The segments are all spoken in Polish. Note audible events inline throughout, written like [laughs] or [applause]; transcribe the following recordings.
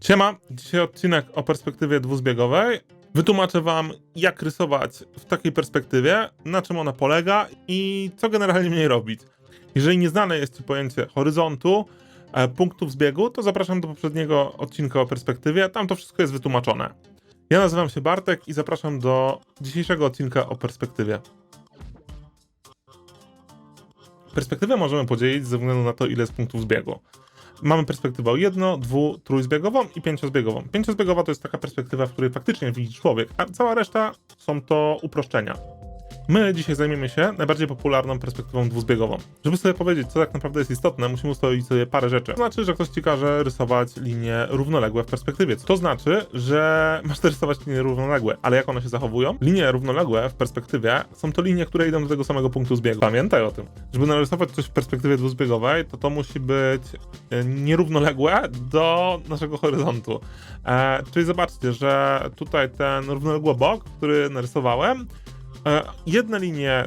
Siema, dzisiaj odcinek o perspektywie dwuzbiegowej. Wytłumaczę wam, jak rysować w takiej perspektywie, na czym ona polega i co generalnie w niej robić. Jeżeli nieznane jest ci pojęcie horyzontu, e, punktów zbiegu, to zapraszam do poprzedniego odcinka o perspektywie, tam to wszystko jest wytłumaczone. Ja nazywam się Bartek i zapraszam do dzisiejszego odcinka o perspektywie. Perspektywę możemy podzielić ze względu na to, ile jest punktów zbiegu. Mamy perspektywę jedno, dwu, trójzbiegową i pięciozbiegową. Pięciozbiegowa to jest taka perspektywa, w której faktycznie widzi człowiek, a cała reszta są to uproszczenia. My dzisiaj zajmiemy się najbardziej popularną perspektywą dwuzbiegową. Żeby sobie powiedzieć, co tak naprawdę jest istotne, musimy ustalić sobie parę rzeczy. To znaczy, że ktoś ci każe rysować linie równoległe w perspektywie. To znaczy, że masz rysować linie równoległe, ale jak one się zachowują? Linie równoległe w perspektywie są to linie, które idą do tego samego punktu zbiegu. Pamiętaj o tym. Żeby narysować coś w perspektywie dwuzbiegowej, to to musi być e, nierównoległe do naszego horyzontu. E, czyli zobaczcie, że tutaj ten równoległy bok, który narysowałem, jedne linie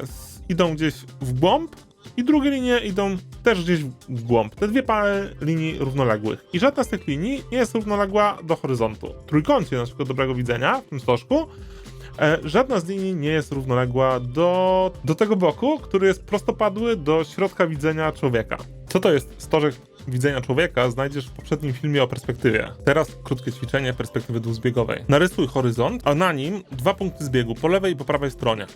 idą gdzieś w głąb i drugie linie idą też gdzieś w głąb. Te dwie pary linii równoległych. I żadna z tych linii nie jest równoległa do horyzontu. W trójkącie naszego dobrego widzenia, w tym stożku, e, żadna z linii nie jest równoległa do, do tego boku, który jest prostopadły do środka widzenia człowieka. Co to jest stożek widzenia człowieka, znajdziesz w poprzednim filmie o perspektywie. Teraz krótkie ćwiczenie perspektywy dwuzbiegowej. Narysuj horyzont, a na nim dwa punkty zbiegu po lewej i po prawej stronie.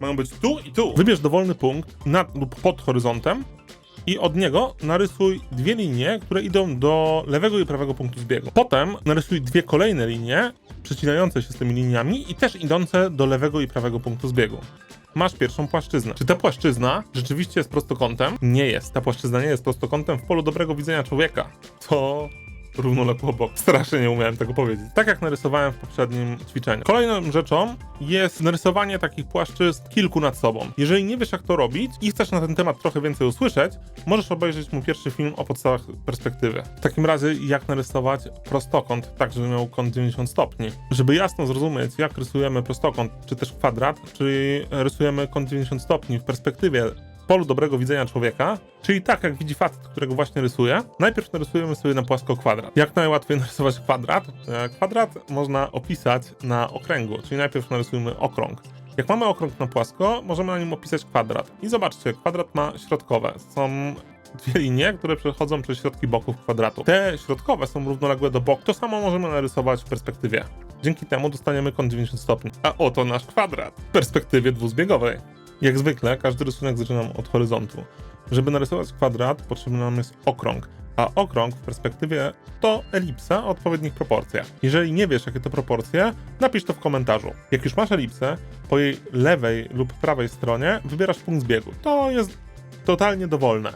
Mają być tu i tu. Wybierz dowolny punkt nad lub pod horyzontem i od niego narysuj dwie linie, które idą do lewego i prawego punktu zbiegu. Potem narysuj dwie kolejne linie przecinające się z tymi liniami i też idące do lewego i prawego punktu zbiegu. Masz pierwszą płaszczyznę. Czy ta płaszczyzna rzeczywiście jest prostokątem? Nie jest. Ta płaszczyzna nie jest prostokątem w polu dobrego widzenia człowieka. To równoległy obok. Strasznie nie umiałem tego powiedzieć. Tak jak narysowałem w poprzednim ćwiczeniu. Kolejną rzeczą jest narysowanie takich płaszczyzn kilku nad sobą. Jeżeli nie wiesz jak to robić i chcesz na ten temat trochę więcej usłyszeć, możesz obejrzeć mój pierwszy film o podstawach perspektywy. W takim razie jak narysować prostokąt tak, żeby miał kąt 90 stopni. Żeby jasno zrozumieć jak rysujemy prostokąt, czy też kwadrat, czyli rysujemy kąt 90 stopni w perspektywie polu dobrego widzenia człowieka, czyli tak jak widzi facet, którego właśnie rysuje, najpierw narysujemy sobie na płasko kwadrat. Jak najłatwiej [laughs] narysować kwadrat? E, Kwadrat można opisać na okręgu, czyli najpierw narysujemy okrąg. Jak mamy okrąg na płasko, możemy na nim opisać kwadrat. I zobaczcie, kwadrat ma środkowe. Są dwie linie, które przechodzą przez środki boków kwadratu. Te środkowe są równoległe do boku. To samo możemy narysować w perspektywie. Dzięki temu dostaniemy kąt 90 stopni. A oto nasz kwadrat w perspektywie dwuzbiegowej. Jak zwykle, każdy rysunek zaczynam od horyzontu. Żeby narysować kwadrat, potrzebny nam jest okrąg, a okrąg w perspektywie to elipsa o odpowiednich proporcjach. Jeżeli nie wiesz, jakie to proporcje, napisz to w komentarzu. Jak już masz elipsę, po jej lewej lub prawej stronie wybierasz punkt zbiegu. To jest totalnie dowolne.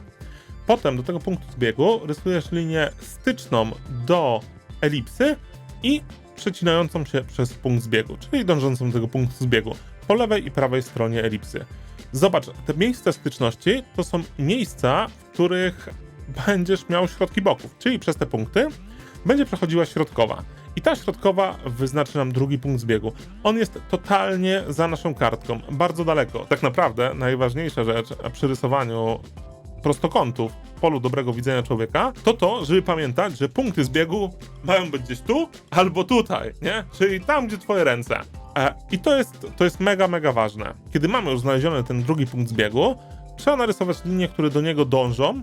Potem do tego punktu zbiegu rysujesz linię styczną do elipsy i przecinającą się przez punkt zbiegu, czyli dążącą do tego punktu zbiegu po lewej i prawej stronie elipsy. Zobacz, te miejsca styczności to są miejsca, w których będziesz miał środki boków, czyli przez te punkty będzie przechodziła środkowa. I ta środkowa wyznaczy nam drugi punkt zbiegu. On jest totalnie za naszą kartką, bardzo daleko. Tak naprawdę najważniejsza rzecz przy rysowaniu prostokątów w polu dobrego widzenia człowieka, to to, żeby pamiętać, że punkty zbiegu mają być gdzieś tu albo tutaj, nie? Czyli tam, gdzie twoje ręce. E, I to jest, to jest mega, mega ważne. Kiedy mamy już znaleziony ten drugi punkt zbiegu, trzeba narysować linie, które do niego dążą,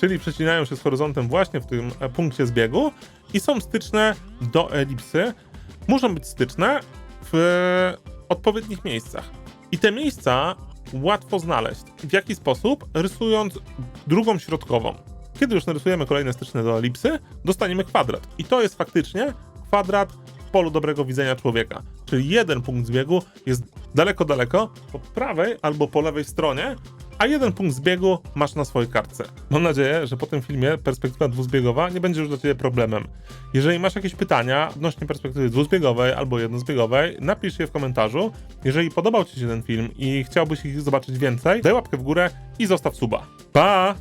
czyli przecinają się z horyzontem właśnie w tym e, punkcie zbiegu i są styczne do elipsy. Muszą być styczne w odpowiednich miejscach. I te miejsca łatwo znaleźć. W jaki sposób? Rysując drugą środkową. Kiedy już narysujemy kolejne styczne do elipsy, dostaniemy kwadrat. I to jest faktycznie kwadrat w polu dobrego widzenia człowieka. Czyli jeden punkt zbiegu jest daleko, daleko po prawej albo po lewej stronie, a jeden punkt zbiegu masz na swojej kartce. Mam nadzieję, że po tym filmie perspektywa dwuzbiegowa nie będzie już dla Ciebie problemem. Jeżeli masz jakieś pytania odnośnie perspektywy dwuzbiegowej albo jednozbiegowej, napisz je w komentarzu. Jeżeli podobał Ci się ten film i chciałbyś ich zobaczyć więcej, daj łapkę w górę i zostaw suba. Pa!